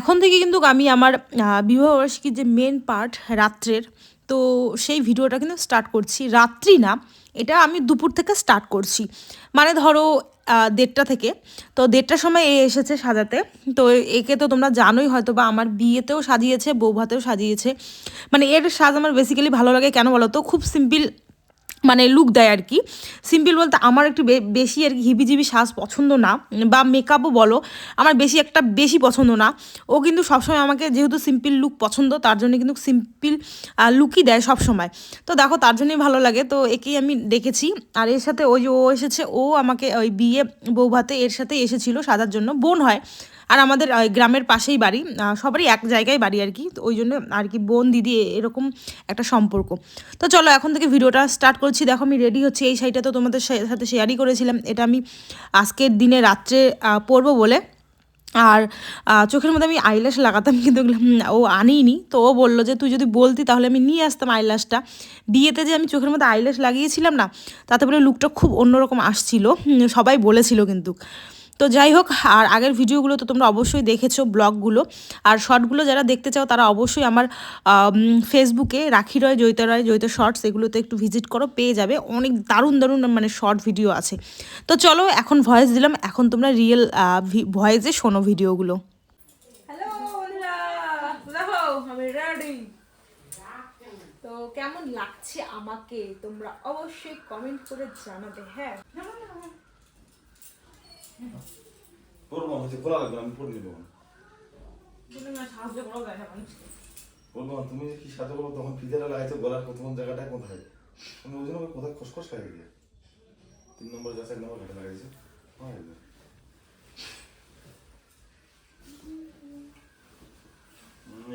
এখন থেকে কিন্তু আমি আমার বিবাহবার্ষিকীর যে মেন পার্ট রাত্রের, তো সেই ভিডিওটা কিন্তু স্টার্ট করছি। রাত্রি না, এটা আমি দুপুর থেকে স্টার্ট করছি। মানে ধরো দেড়টা থেকে, তো দেড়টার সময় এ এসেছে সাজাতে। তো একে তো তোমরা জানোই হয়তো বা আমার বিয়েতেও সাজিয়েছে, বৌভাতেও সাজিয়েছে। মানে এর সাজ আমার বেসিক্যালি ভালো লাগে কেন বলো তো? খুব সিম্পল মানে লুক দেয় আর কি। সিম্পল বলতে আমার একটু বেশি আর কি হিবিজিবি সাজ পছন্দ না, বা মেকআপও বলো, আমার বেশি একটা বেশি পছন্দ না। ও কিন্তু সবসময় আমাকে যেহেতু সিম্পল লুক পছন্দ, তার জন্য কিন্তু সিম্পল লুকই দেয় সবসময়। তো দেখো, তার জন্যই ভালো লাগে। তো একেই আমি দেখেছি। আর এর সাথে ওই যে ও এসেছে, ও আমাকে ওই বিয়ে বৌভাতে এর সাথে এসেছিল, সাজার জন্য। বোন হয়। আর আমাদের গ্রামের পাশেই বাড়ি সবারই এক জায়গায় বাড়ি আর কি। তো ওই জন্য আর কি বোন, দিদি এরকম একটা সম্পর্ক। তো চলো এখন থেকে ভিডিওটা স্টার্ট করছি। দেখো আমি রেডি হচ্ছি। এই শাড়িটা তো তোমাদের সাথে শেয়ারই করেছিলাম। এটা আমি আজকের দিনে রাত্রে পরবো বলে। আর চোখের মধ্যে আমি আইল্যাশ লাগাতাম, কিন্তু ও আনিনি তো ও বলল যে, তুই যদি বলতি তাহলে আমি নিয়ে আসতাম আইল্যাশটা বিয়েতে যে আমি চোখের মধ্যে আইল্যাশ লাগিয়েছিলাম না, তাতে বলে লুকটা খুব অন্যরকম আসছিল। সবাই বলেছিল কিন্তু। তো যাই হোক, আর আগের ভিডিওগুলো তো তোমরা অবশ্যই দেখেছ, ব্লগগুলো। আর শর্টগুলো যারা দেখতে চাও, তারা অবশ্যই আমার ফেসবুকে রাখি রয়, জয়িতা রয়, জয়িতা শর্টস এগুলোতে একটু ভিজিট করো, পেয়ে যাবে। অনেক দারুণ দারুণ মানে শর্ট ভিডিও আছে। তো চলো, এখন ভয়েস দিলাম, এখন তোমরা রিয়েল ভয়েসে শোনো ভিডিওগুলো। তো কেমন লাগছে আমাকে? তোমরা অবশ্যই কমেন্ট করে জানাবে হ্যাঁ? করব হচ্ছে খোলা লাগবে আমি পড়ে নেব করো বলব তুমি কি সাথে বলো তখন ফিজারে লাগাইছো গলার প্রথম জায়গাটা কোথায় আমি ওই জন্য কোথায় খসখস খাই দিয়ে তিন নম্বর যাচ্ছে এক নম্বর ঘাটে লাগাইছে।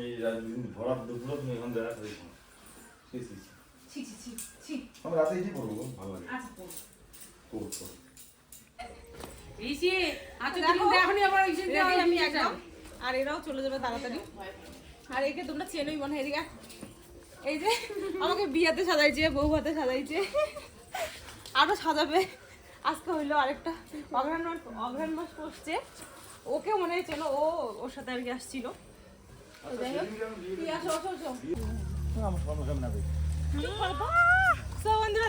এই রাত দিন ভরাট তুমি এখন দেখা ছি ছি ছি আমি রাতে এটাই করব ভালো লাগে আচ্ছা। ঋষি আচ্ছা তুমি এখনই আবার ঋষি আমি একদম। আর এরাও চলে যাবে তাড়াতাড়ি। আর একে তোমরা চেনোই মনে হয় এদিকে। এই যে আমাকে বিয়াতে সাজাইছে বউ ভাতে সাজাইছে। আরও সাজাবে। আজকে হইল আরেকটা। অগ্রহণ মাস অগ্রহণ মাস পড়ছে ওকে মনে হয় চেনো ও ওর সাথে আর কি আসছিল।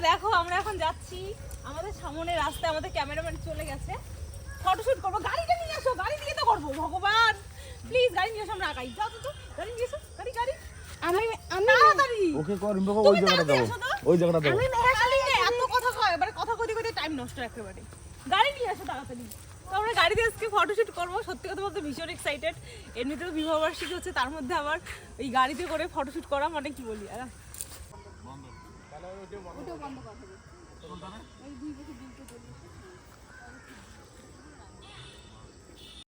দেখো আমরা এখন যাচ্ছি। আমাদের সামনে রাস্তায় আমাদের ক্যামেরাম্যান চলে গেছে। ফটোশুট করব গাড়িটা নিয়ে আসো গাড়ি দিয়ে তো করব ভগবান। প্লিজ গাড়ি নিয়ে আসো আমরা আগাই। যাও তো, গাড়ি নিয়ে এসো গাড়ি গাড়ি। আমি আমি তাড়াতাড়ি। ওকে কর তুমি ওই জায়গাটা দাও? ওই জায়গাটা দাও। আমি খালি এত কথা কয় এবারে কথা কইতে কইতে টাইম নষ্ট একেবারে। গাড়ি নিয়ে আসো তাড়াতাড়ি। তো আমরা গাড়িতে আজকে ফটোশুট করব। সত্যি কথা বলতে ভীষণ এক্সাইটেড এমনিতে তো বিবাহবার্ষিকী হচ্ছে তার মধ্যে আবার এই গাড়িতে করে ফটোশুট করা মানে কি বলি আর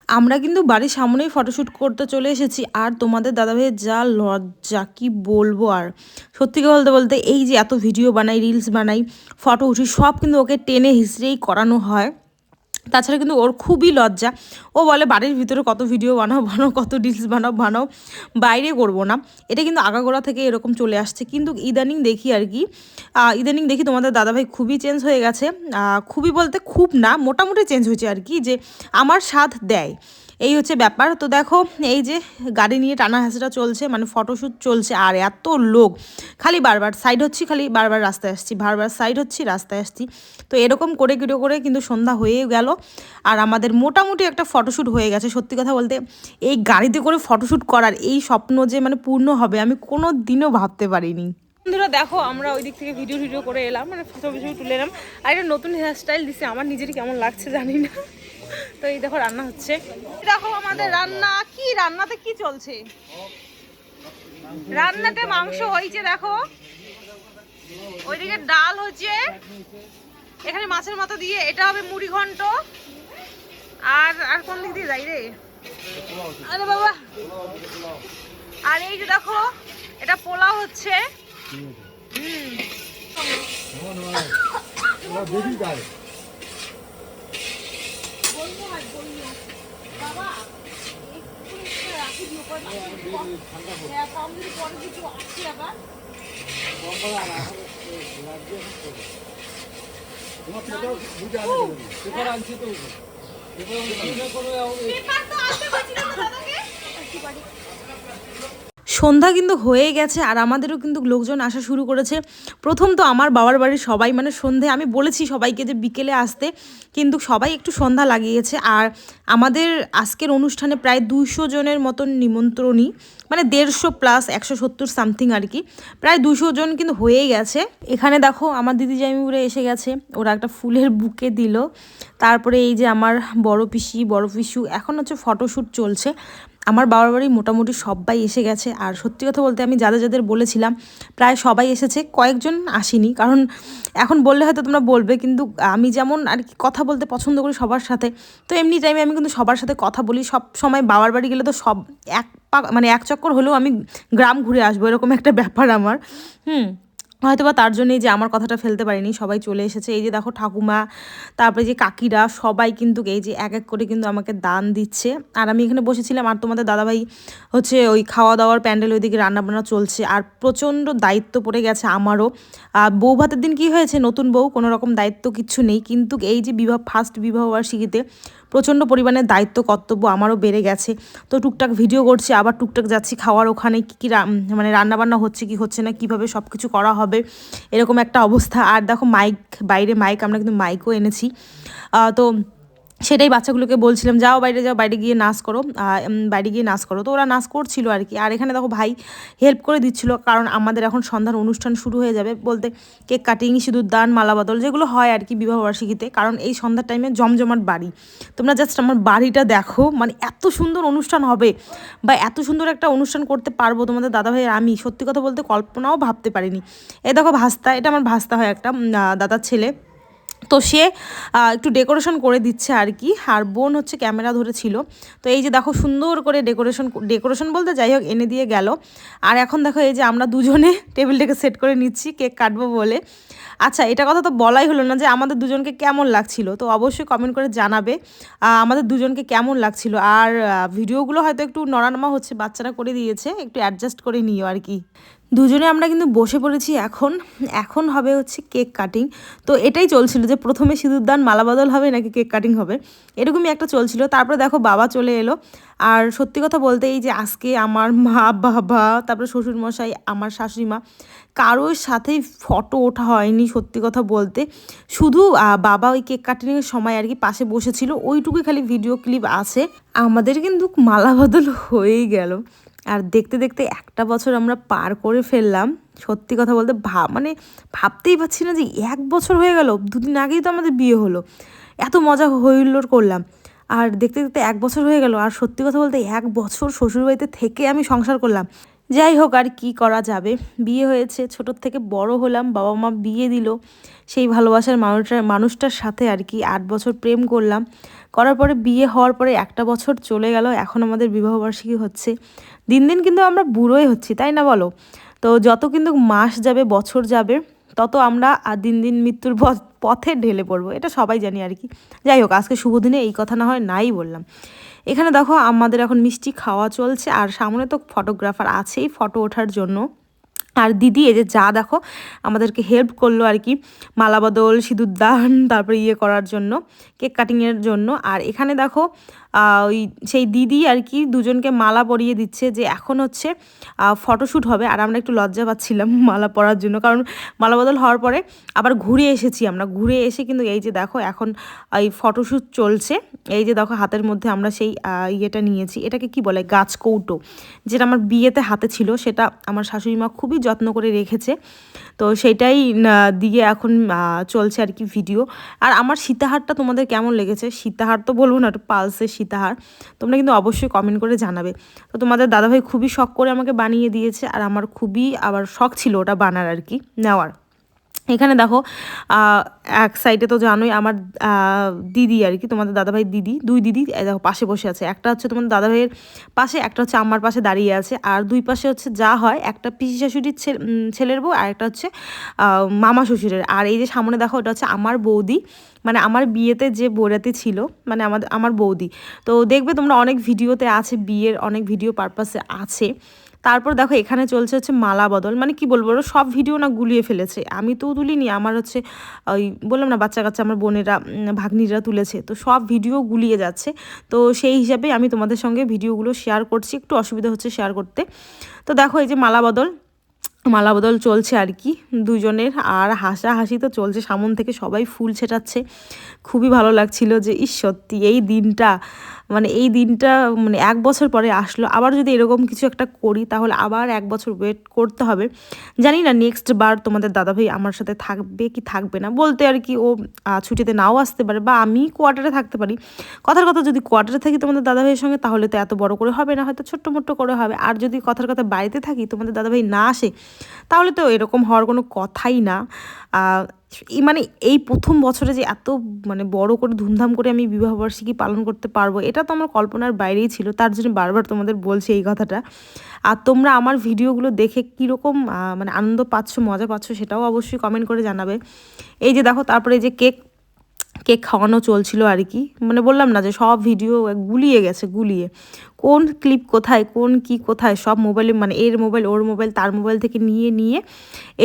আমরা কিন্তু বাড়ির সামনেই ফটোশ্যুট করতে চলে এসেছি। আর তোমাদের দাদা ভাইয়ের যা লজ্জা, কি বলব আর? সত্যিকে বলতে বলতে এই যে এত ভিডিও বানাই রিলস বানাই ফটো উঠি, সব কিন্তু ওকে টেনে হিসড়েই করানো হয়। তাছাড়া কিন্তু ওর খুবই লজ্জা। ও বলে, বাড়ির ভিতরে কত ভিডিও বানাও বানাও, কত রিলস বানাও বানাও, বাইরে করব না। এটা কিন্তু আগাগোড়া থেকে এরকম চলে আসছে। কিন্তু ইদানিং দেখি আর কি ইদানিং দেখি তোমাদের দাদাভাই খুবই চেঞ্জ হয়ে গেছে। খুবই বলতে খুব না, মোটামুটি চেঞ্জ হয়েছে আর কি, যে আমার সাথ দেয়। এই হচ্ছে ব্যাপার। তো দেখো, এই যে গাড়ি নিয়ে টানা হাসিটা চলছে মানে ফটোশ্যুট চলছে, আর এত লোক। খালি বারবার সাইড হচ্ছি, খালি বারবার রাস্তায় আসছি, বারবার সাইড হচ্ছি, রাস্তায় আসছি। তো এরকম করে কিটো করে কিন্তু সন্ধ্যা হয়ে গেল। আর আমাদের মোটামুটি একটা ফটোশ্যুট হয়ে গেছে, সত্যি কথা বলতে। এই গাড়িতে করে ফটোশ্যুট করার এই স্বপ্ন যে মানে পূর্ণ হবে, আমি কোনো দিনও ভাবতে পারিনি। বন্ধুরা, দেখো, আমরা ওই দিক থেকে ভিডিও ভিডিও করে এলাম মানে ছবি ছবি তুলে এলাম। আর একটা নতুন হেয়ারস্টাইল দিছে, আমার নিজেরই কেমন লাগছে জানি না। তো এই দেখো রান্না হচ্ছে দেখো আমাদের রান্না কি রান্নাতে কি চলছে রান্নাতে মাংস হয়েছে দেখো ওইদিকে ডাল হচ্ছে এখানে মাছের মতো দিয়ে এটা হবে মুড়ি ঘন্ট আর আর কোন দিক দিয়ে যাই রে আরে বাবা আর এই যে দেখো এটা পোলাও হচ্ছে পেপার তো আনতে বলছিলাম তো দাদাকে? সন্ধ্যা কিন্তু হয়ে গেছে আর আমাদেরও কিন্তু লোকজন আসা শুরু করেছে। প্রথম তো আমার বাবার বাড়ির সবাই মানে সন্ধে আমি বলেছি সবাইকে যে বিকেলে আসতে, কিন্তু সবাই একটু সন্ধ্যা লাগিয়েছে। আর আমাদের আজকের অনুষ্ঠানে প্রায় দুশো জনের মতন নিমন্ত্রণী মানে দেড়শো প্লাস একশো সত্তর সামথিং আর কি, প্রায় দুশো জন কিন্তু হয়েই গেছে। এখানে দেখো আমার দিদি জামিপুরে এসে গেছে, ওরা একটা ফুলের বুকে দিল। তারপরে এই যে আমার বড় পিসি, বড় পিসু, এখন হচ্ছে ফটোশ্যুট চলছে। আমার বাবার বাড়ি মোটামুটি সবাই এসে গেছে। আর সত্যি কথা বলতে আমি যাদের যাদের বলেছিলাম, প্রায় সবাই এসেছে। কয়েকজন আসেনি, কারণ এখন বললে হয়তো তোমরা বলবে, কিন্তু আমি যেমন আর কি কথা বলতে পছন্দ করি সবার সাথে, তো এমনি টাইমে আমি কিন্তু সবার সাথে কথা বলি। সব সময় বাবার বাড়ি গেলে তো সব এক পা মানে এক চক্কর হলেও আমি গ্রাম ঘুরে আসব, এরকম একটা ব্যাপার আমার। হুম। হয়তো বা তার জন্যই যে আমার কথাটা ফেলতে পারিনি, সবাই চলে এসেছে। এই যে দেখো ঠাকুমা, তারপরে যে কাকিরা, সবাই কিন্তু এই যে এক এক করে কিন্তু আমাকে দান দিচ্ছে। আর আমি এখানে বসেছিলাম, আর তোমাদের দাদাভাই হচ্ছে ওই খাওয়া দাওয়ার প্যান্ডেল ওইদিকে রান্নাবান্না চলছে। আর প্রচণ্ড দায়িত্ব পড়ে গেছে আমারও। বউ ভাতের দিন কি হয়েছে? নতুন বউ, কোনো রকম দায়িত্ব কিচ্ছু নেই। কিন্তু এই যে বিবাহ ফার্স্ট বিবাহ বার্ষিকীতে প্রচণ্ড পরিমাণে দায়িত্ব, কর্তব্য আমারও বেড়ে গেছে। তো টুকটাক ভিডিও করছি, আবার টুকটাক যাচ্ছি খাওয়ার ওখানে, কী কী মানে রান্নাবান্না হচ্ছে, কি হচ্ছে না, কীভাবে সব কিছু করা হবে, এরকম একটা অবস্থা। আর দেখো মাইক বাইরে মাইক আমরা কিন্তু মাইকও এনেছি। তো সেটাই বাচ্চাগুলোকে বলছিলাম, যাও বাইরে যাও, বাইরে গিয়ে নাচ করো। বাইরে গিয়ে নাচ করো। তো ওরা নাচ করছিল আর কি। আর এখানে দেখো ভাই হেল্প করে দিচ্ছিল, কারণ আমাদের এখন সন্ধ্যার অনুষ্ঠান শুরু হয়ে যাবে বলতে কেক কাটিং সিঁদুর দান, মালা বদল যেগুলো হয় আর কি বিবাহ বার্ষিকীতে। কারণ এই সন্ধ্যার টাইমে জমজমাট বাড়ি। তোমরা জাস্ট আমার বাড়িটা দেখো মানে এত সুন্দর অনুষ্ঠান হবে বা এত সুন্দর একটা অনুষ্ঠান করতে পারব তোমাদের দাদাভাই আর আমি, সত্যি কথা বলতে কল্পনাও ভাবতে পারিনি। এই দেখো ভাস্তা, এটা আমার ভাস্তা হয় একটা দাদার ছেলে। তো সে একটু ডেকোরেশন করে দিচ্ছে আর কি। আর বোন হচ্ছে ক্যামেরা ধরেছিল। তো এই যে দেখো সুন্দর করে ডেকোরেশন ডেকোরেশন বলতে যাই হোক এনে দিয়ে গেল। আর এখন দেখো এই যে আমরা দুজনে টেবিলটাকে সেট করে নিচ্ছি, কেক কাটবো বলে। আচ্ছা এটা কথা তো বলাই হলো না যে আমাদের দুজনকে কেমন লাগছিল। তো অবশ্যই কমেন্ট করে জানাবে আমাদের দুজনকে কেমন লাগছিল। আর ভিডিওগুলো হয়তো একটু নড়ানমা হচ্ছে, বাচ্চারা করে দিয়েছে, একটু অ্যাডজাস্ট করে নিও আর কি। দুজনে আমরা কিন্তু বসে পড়েছি এখন। এখন হবে হচ্ছে কেক কাটিং। তো এটাই চলছিল যে প্রথমে সিঁদুরদান মালা বদল হবে নাকি কেক কাটিং হবে? এরকমই একটা চলছিল। তারপরে দেখো বাবা চলে এলো। আর সত্যি কথা বলতে এই যে আজকে আমার মা, বাবা, তারপরে শ্বশুরমশাই, আমার শাশুড়ি মা কারোর সাথেই ফটো ওঠা হয়নি সত্যি কথা বলতে। শুধু বাবা ওই কেক কাটিংয়ের সময় আর কি পাশে বসেছিল। ওইটুকুই খালি ভিডিও ক্লিপ আছে। আমাদের কিন্তু মালা বদল হয়েই গেল। আর দেখতে দেখতে একটা বছর আমরা পার করে ফেললাম, সত্যি কথা বলতে ভাব মানে ভাবতেই পারছি না যে এক বছর হয়ে গেল, দুদিন আগেই তো আমাদের বিয়ে হলো। এত মজা হইল্লোর করলাম। আর দেখতে দেখতে এক বছর হয়ে গেল, আর সত্যি কথা বলতে এক বছর শ্বশুরবাড়িতে থেকে আমি সংসার করলাম। যাই হোক, আর কি করা যাবে? বিয়ে হয়েছে, ছোটোর থেকে বড় হলাম, বাবা মা বিয়ে দিল, সেই ভালোবাসার মানুষটার মানুষটার সাথে আর কি আট বছর প্রেম করলাম। করার পরে বিয়ে হওয়ার পরে একটা বছর চলে গেল, এখন আমাদের বিবাহবার্ষিকী হচ্ছে। দিন দিন কিন্তু আমরা বুড়োই হচ্ছি, তাই না বলো? তো যত কিন্তু মাস যাবে, বছর যাবে, তত আমরা আর দিন দিন মৃত্যুর পথ- ঢেলে পড়ব, এটা সবাই জানি আর কি। যাই হোক, আজকে শুভ দিনে এই কথা না হয় নাই বললাম। এখানে দেখো আমাদের এখন মিষ্টি খাওয়া চলছে, আর সামনে তো ফটোগ্রাফার আছেই ফটো ওঠার জন্য। আর দিদি, এই যে যা দেখো, আমাদেরকে হেল্প করল আর কি, মালাবদল সিঁদুর দান তারপরে ইয়ে করার জন্য কেক কাটিংয়ের জন্য। আর এখানে দেখো ওই সেই দিদি আর কি দুজনকে মালা পরিয়ে দিচ্ছে যে এখন হচ্ছে ফটোশ্যুট হবে। আর আমরা একটু লজ্জা পাচ্ছিলাম মালা পরার জন্য। কারণ মালা বদল হওয়ার পরে আবার ঘুরে এসেছি আমরা। ঘুরে এসে কিন্তু এই যে দেখো এখন এই ফটোশ্যুট চলছে। এই যে দেখো হাতের মধ্যে আমরা সেই ইয়েটা নিয়েছি। এটাকে কি বলে? গাছ কৌটো। যেটা আমার বিয়েতে হাতে ছিল, সেটা আমার শাশুড়ি মা খুবই যত্ন করে রেখেছে। তো সেটাই দিয়ে এখন চলছে আর কি ভিডিও। আর আমার সীতাহারটা তোমাদের কেমন লেগেছে? সীতাহার তো বলব না একটু পালসের সীতাহার তোমরা কিন্তু অবশ্যই কমেন্ট করে জানাবে। তো তোমাদের দাদাভাই খুবই শখ করে আমাকে বানিয়ে দিয়েছে, আর আমার খুবই আবার শখ ছিল ওটা বানার আর কি, নেওয়ার। এখানে দেখো এক সাইডে তো জানোই আমার দিদি আর কি, তোমাদের দাদাভাই দিদি, দুই দিদি দেখো পাশে বসে আছে। একটা হচ্ছে তোমাদের দাদাভাইয়ের পাশে, একটা হচ্ছে আমার পাশে দাঁড়িয়ে আছে। আর দুই পাশে হচ্ছে যা হয়, একটা পিসি শাশুড়ির ছেলের বউ, আর একটা হচ্ছে মামা শ্বশুরের। আর এই যে সামনে দেখো, ওটা হচ্ছে আমার বৌদি। মানে আমার বিয়েতে যে বৌরাতি ছিল মানে আমাদের, আমার বৌদি। তো দেখবে তোমরা অনেক ভিডিওতে আছে, বিয়ের অনেক ভিডিও পারপাসে আছে। তারপর দেখো এখানে চলছে হচ্ছে মালা বদল। মানে কি বলব সব ভিডিও না গুলিয়ে ফেলেছে। আমি তো তুলিনি, আমার হচ্ছে ওই বললাম না বাচ্চা কাচ্চা আমার বোনেরা ভাগ্নিরা তুলেছে। তো সব ভিডিও গুলিয়ে যাচ্ছে। তো সেই হিসাবে আমি তোমাদের সঙ্গে ভিডিওগুলো শেয়ার করছি, একটু অসুবিধা হচ্ছে শেয়ার করতে। তো দেখো এই যে মালা বদল। মালা বদল চলছে আর কি, দুজনের। আর হাসাহাসি তো চলছে, সামন থেকে সবাই ফুল ছেটাচ্ছে। খুবই ভালো লাগছিল যে, ইস সত্যি, এই দিনটা মানে এই দিনটা মানে এক বছর পরে আসলো। আবার যদি এরকম কিছু একটা করি, তাহলে আবার এক বছর ওয়েট করতে হবে। জানি না নেক্সট বার তোমাদের দাদাভাই আমার সাথে থাকবে কি থাকবে না। বলতে আর কি ও ছুটিতে নাও আসতে পারে বা আমি কোয়ার্টারে থাকতে পারি। কথার কথা যদি কোয়ার্টারে থাকি তোমাদের দাদাভাইয়ের সঙ্গে, তাহলে তো এত বড় করে হবে না, হয়তো ছোট্ট মোট্ট করে হবে। আর যদি কথার কথা বাড়িতে থাকি, তোমাদের দাদাভাই না আসে, তাহলে তো এরকম হওয়ার কোনো কথাই না। মানে এই প্রথম বছরে যে এত মানে বড় করে ধুমধাম করে আমি বিবাহবার্ষিকী পালন করতে পারব, এটা তো আমার কল্পনার বাইরেই ছিল। তার জন্য বারবার তোমাদের বলছি এই কথাটা। আর তোমরা আমার ভিডিওগুলো দেখে কীরকম মানে আনন্দ পাচ্ছ, মজা পাচ্ছ, সেটাও অবশ্যই কমেন্ট করে জানাবে। এই যে দেখো, তারপরে যে কেক কেক খাওয়ানো চলছিল আর কি। মানে বললাম না যে সব ভিডিও গুলিয়ে গেছে, গুলিয়ে। কোন ক্লিপ কোথায়, কোন কি কোথায়, সব মোবাইলে মানে এর মোবাইল ওর মোবাইল তার মোবাইল থেকে নিয়ে নিয়ে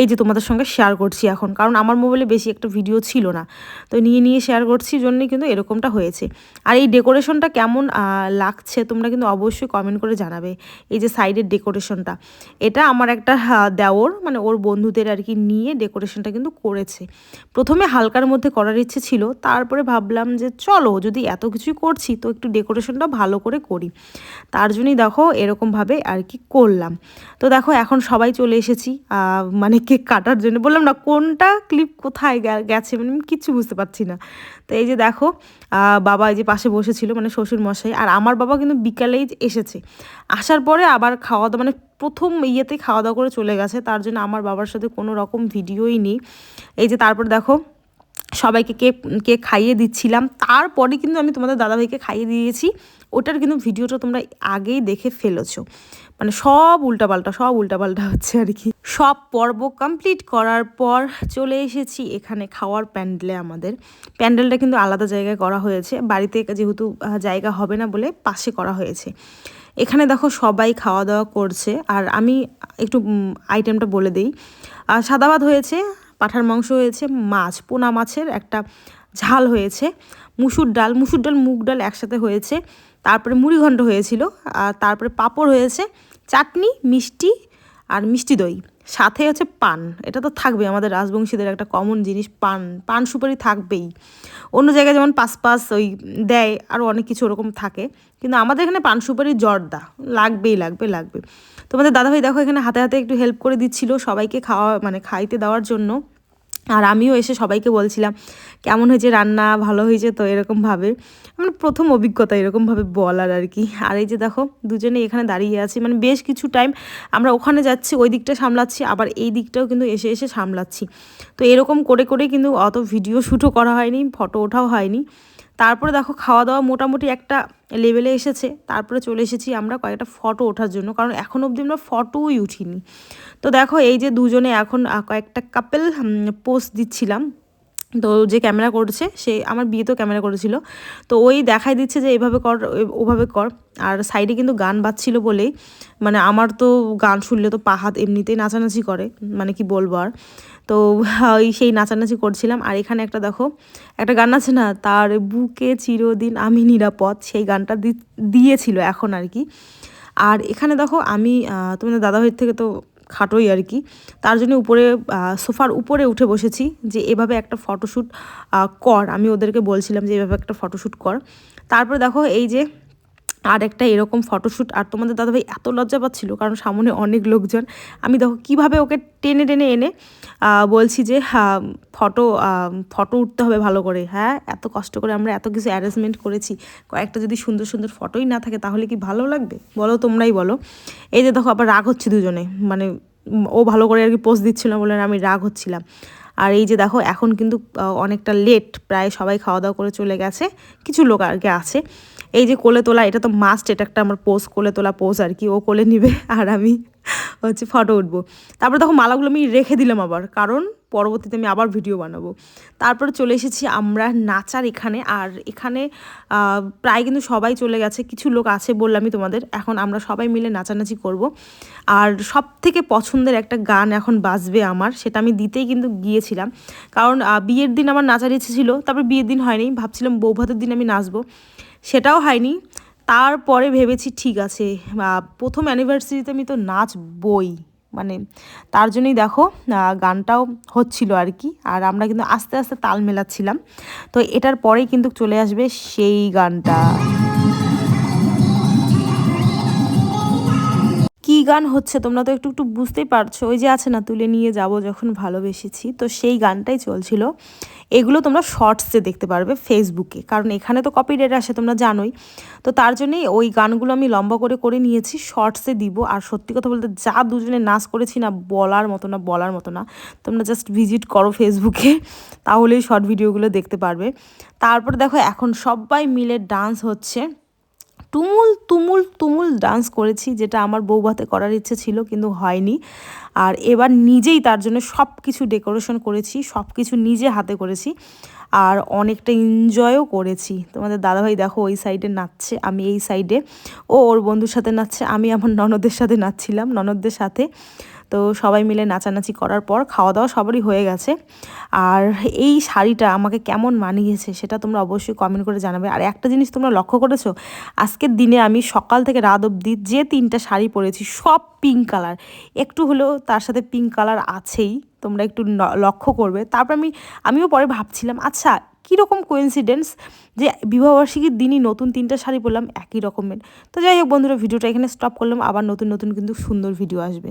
এই যে তোমাদের সঙ্গে শেয়ার করছি এখন। কারণ আমার মোবাইলে বেশি একটা ভিডিও ছিল না। তো নিয়ে নিয়ে শেয়ার করছি, জন্যই কিন্তু এরকমটা হয়েছে। আর এই ডেকোরেশনটা কেমন লাগছে তোমরা কিন্তু অবশ্যই কমেন্ট করে জানাবে। এই যে সাইডের ডেকোরেশনটা এটা আমার একটা দেওর মানে ওর বন্ধুদের আর কি নিয়ে ডেকোরেশনটা কিন্তু করেছে। প্রথমে হালকার মধ্যে করার ইচ্ছে ছিল তারপরে ভাবলাম যে চলো, যদি এত কিছুই করছি তো একটু ডেকোরেশনটা ভালো করে করি। তার জন্যই দেখো এরকমভাবে আর কি করলাম। তো দেখো এখন সবাই চলে এসেছি। মানে কেক কাটার জন্য। বললাম, না, কোনটা ক্লিপ কোথায় গেছে? মানে আমি কিচ্ছু বুঝতে পারছি না। তো এই যে দেখো বাবা এই যে পাশে বসেছিল মানে শ্বশুর মশাই আর আমার বাবা কিন্তু বিকালেই এসেছে। আসার পরে আবার খাওয়া দাওয়া মানে প্রথম ইয়েতে খাওয়া দাওয়া করে চলে গেছে। তার জন্য আমার বাবার সাথে কোনো রকম ভিডিওই নেই। এই যে তারপর দেখো সবাইকে কেক কেক খাইয়ে দিচ্ছিলাম। তারপরে কিন্তু আমি তোমাদের দাদাভাইকে খাইয়ে দিয়েছি। ওটার কিন্তু ভিডিওটা তোমরা আগেই দেখে ফেলেছো। মানে সব উল্টাপাল্টা সব উল্টাপাল্টা হচ্ছে আর কি। সব পর্ব কমপ্লিট করার পর চলে এসেছি এখানে খাওয়ার প্যান্ডেলে আমাদের। প্যান্ডেলটা কিন্তু আলাদা জায়গায় করা হয়েছে। বাড়িতে যেহেতু জায়গা হবে না বলে পাশে করা হয়েছে। এখানে দেখো সবাই খাওয়া দাওয়া করছে। আর আমি একটু আইটেমটা বলে দিই। আহ, সাদা ভাত হয়েছে। পাঠার মাংস হয়েছে, মাছ, পোনা মাছের একটা ঝাল হয়েছে। মুসুর ডাল মুসুর ডাল, মুগ ডাল একসাথে হয়েছে। তারপরে মুড়িঘণ্ড হয়েছিল, আর তারপরে পাঁপড় হয়েছে, চাটনি, মিষ্টি আর মিষ্টি দই। সাথে আছে পান। এটা তো থাকবে আমাদের রাজবংশীদের একটা কমন জিনিস, পান। পান সুপারি থাকবেই। অন্য জায়গায় যেমন পাস পাস ওই দেয় আরও অনেক কিছু ওরকম থাকে। কিন্তু আমাদের এখানে পান সুপারি জর্দা, লাগবেই, লাগবে লাগবে। তোমাদের দাদাভাই দেখো এখানে হাতে হাতে একটু হেল্প করে দিচ্ছিল সবাইকে খাওয়া মানে খাইতে দেওয়ার জন্য। আর আমিও এসে সবাইকে বলছিলাম, কেমন হয়েছে রান্না? ভালো হয়েছে তো? এরকমভাবে। মানে প্রথম অভিজ্ঞতা এরকমভাবে বলার আর কি। আর এই যে দেখো, দুজনে এখানে দাঁড়িয়ে আছি। মানে বেশ কিছু টাইম আমরা ওখানে যাচ্ছি, ওই দিকটা সামলাচ্ছি, আবার এই দিকটাও কিন্তু এসে এসে সামলাচ্ছি। তো এরকম করে করে কিন্তু অত ভিডিও শ্যুটও করা হয়নি ফটো ওঠাও হয়নি। তারপরে দেখো খাওয়া দাওয়া মোটামুটি একটা লেভেলে এসেছে। তারপরে চলে এসেছি আমরা কয়েকটা ফটো ওঠার জন্য, কারণ এখন অবধি আমরা ফটোই উঠিনি। তো দেখো এই যে দুজনে এখন কয়েকটা কাপেল পোস্ট দিচ্ছিলাম। তো যে ক্যামেরা করছে, সে আমার বিয়েতেও ক্যামেরা করেছিল। তো ওই দেখাই দিচ্ছে যে এভাবে কর ওভাবে কর। আর সাইডে কিন্তু গান বাজছিল বলেই মানে আমার তো গান শুনলে তো পা হাত এমনিতেই নাচানাচি করে মানে কি বলব আর। তো ওই সেই নাচানাচি করছিলাম। আর এখানে একটা দেখো, একটা গান আছে না, তার বুকে চিরদিন আমি নিরাপদ, সেই গানটা দিয়েছিল এখন আর কি। আর এখানে দেখো আমি তোমাদের দাদাভাইয়ের থেকে তো খাটোই আর কি। তার জন্য উপরে সোফার উপরে উঠে বসেছি যে এভাবে একটা ফটোশ্যুট কর। আমি ওদেরকে বলছিলাম যে এভাবে একটা ফটোশ্যুট কর। তারপরে দেখো এই যে আর একটা এরকম ফটোশ্যুট আর তোমাদের দাদাভাই এত লজ্জা পাচ্ছিল, কারণ সামনে অনেক লোকজন। আমি দেখো কীভাবে ওকে টেনে টেনে এনে বলছি যে হ্যাঁ ফটো ফটো উঠতে হবে ভালো করে। হ্যাঁ এত কষ্ট করে আমরা এত কিছু অ্যারেঞ্জমেন্ট করেছি। কয়েকটা যদি সুন্দর সুন্দর ফটোই না থাকে, তাহলে কি ভালো লাগবে? বলো তোমরাই বলো। এই যে দেখো, আবার রাগ হচ্ছে দুজনে। মানে ও ভালো করে আর কি পোস্ট দিচ্ছিল বলে আমি রাগ হচ্ছিলাম। আর এই যে দেখো, এখন কিন্তু অনেকটা লেট প্রায় সবাই খাওয়া দাওয়া করে চলে গেছে। কিছু লোক আর কি আছে। এই যে কোলে তোলা, এটা তো মাস্ট এটা একটা আমার পোজ কোলে তোলা পোজ আর কি। ও কোলে নিবে আর আমি হচ্ছে ফটো উঠবো। তারপর দেখো মালাগুলো আমি রেখে দিলাম আবার, কারণ পরবর্তীতে আমি আবার ভিডিও বানাবো। তারপরে চলে এসেছি আমরা নাচার এখানে, আর এখানে প্রায় কিন্তু সবাই চলে গেছে, কিছু লোক আছে বললামই তোমাদের, এখন আমরা সবাই মিলে নাচানাচি করব। আর সব থেকে পছন্দের একটা গান এখন বাজবে আমার, সেটা আমি দিতেই কিন্তু গিয়েছিলাম। কারণ বিয়ের দিন আমার নাচার ইচ্ছে ছিল, তারপর বিয়ের দিন হয়নি, ভাবছিলাম বৌভাতের দিন আমি নাচবো। সেটাও হয়নি। তারপরে ভেবেছি ঠিক আছে প্রথম অ্যানিভার্সারিতে আমি তো নাচ বই মানে তার জন্যই দেখো গানটাও হচ্ছিল আর কি, আর আমরা কিন্তু আস্তে আস্তে তাল মেলাচ্ছিলাম। তো এটার পরেই কিন্তু চলে আসবে সেই গানটা। কি গান হচ্ছে তোমরা তো একটু একটু বুঝতেই পারছ। ওই যে আছে না, তুলে নিয়ে যাব যখন ভালোবেসেছি। তো সেই গানটাই চলছিল। এগুলো তোমরা শর্টসে দেখতে পারবে ফেসবুকে কারণ এখানে তো কপিরাইট আসে, তোমরা জানোই। তো তার জন্যেই ওই গানগুলো আমি লম্বা করে করে নিয়েছি শর্টসে দিব। আর সত্যি কথা বলতে যা দুজনে নাচ করেছি না বলার মতো না, বলার মতো না। তোমরা জাস্ট ভিজিট করো ফেসবুকে তাহলেই শর্ট ভিডিওগুলো দেখতে পারবে। তারপর দেখো এখন সবাই মিলে ডান্স হচ্ছে। তুমুল তুমুল তুমুল ডান্স করেছি, যেটা আমার বউ ভাতে করার ইচ্ছে ছিল, কিন্তু হয়নি। আর এবার নিজেই তার জন্য সব কিছু ডেকোরেশন করেছি সব কিছু নিজে হাতে করেছি, আর অনেকটা এনজয়ও করেছি। তোমাদের দাদাভাই দেখো ওই সাইডে নাচছে, আমি এই সাইডে ও ওর বন্ধুর সাথে নাচছে, আমি আমার ননদের সাথে নাচছিলাম, ননদদের সাথে। তো সবাই মিলে নাচানাচি করার পর খাওয়া দাওয়া সবারই হয়ে গেছে। আর এই শাড়িটা আমাকে কেমন মানিয়েছে সেটা তোমরা অবশ্যই কমেন্ট করে জানাবে। আর একটা জিনিস তোমরা লক্ষ্য করেছ, আজকের দিনে আমি সকাল থেকে রাত অবধি যে তিনটা শাড়ি পরেছি সব পিঙ্ক কালার একটু হলেও তার সাথে পিঙ্ক কালার আছেই, তোমরা একটু লক্ষ্য করবে। তারপর আমি, আমিও পরে ভাবছিলাম আচ্ছা কীরকম কোইন্সিডেন্স যে বিবাহবার্ষিকীর দিনই নতুন তিনটা শাড়ি পরলাম একই রকমের। তো যাই হোক বন্ধুরা, ভিডিওটা এখানে স্টপ করলাম। আবার নতুন নতুন কিন্তু সুন্দর ভিডিও আসবে।